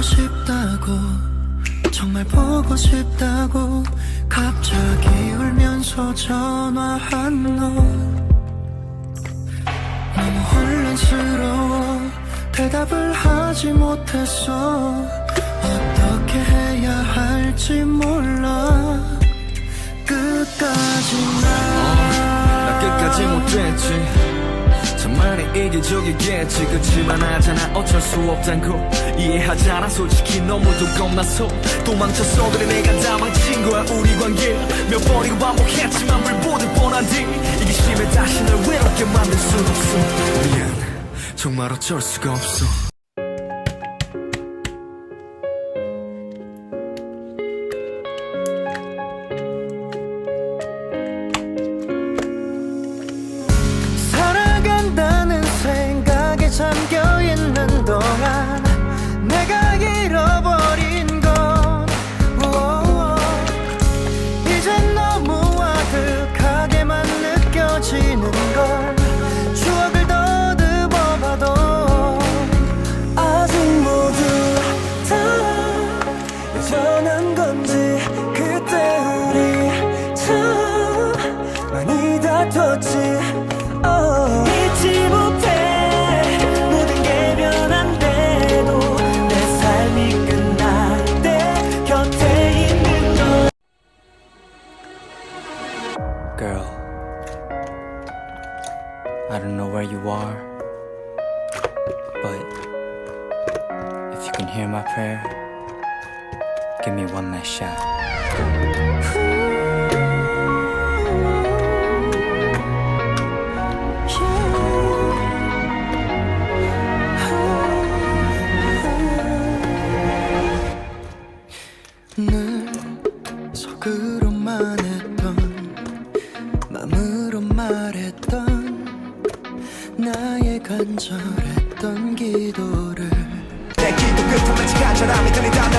싶다고 정말 보고 싶다고 갑자기 울면서 전화한 너. 너무 혼란스러워. 대답을 하지 못했어. 어떻게 해야 할지 몰라. 끝까지 나. 나 끝까지 정말 이기적이겠지. 그치만 하잖아. 어쩔 수 없단 걸 이해하잖아. 솔직히 너무도 겁나서. 도망쳤어 그래 내가 다 망친 거야. 우리 관계 몇 번이고 반복했지만 불보듯 뻔한 딜 이기심에 다시 널 외롭게 만들 순 없어. 미안. 정말 어쩔 수가 없어 여전한 건지 그때 우리 참 많이 다퉜지 oh. 잊지 못해 모든 게 변한데도 내 삶이 끝날 때 곁에 있는 너 Girl, I don't know where you are, but if you can hear my prayer, give me one last shot. 늘 속으로만 했던 맘으로 말했던 나의 간절했던 기도를 내 기도 끝에 맺힌 간절함이 들리다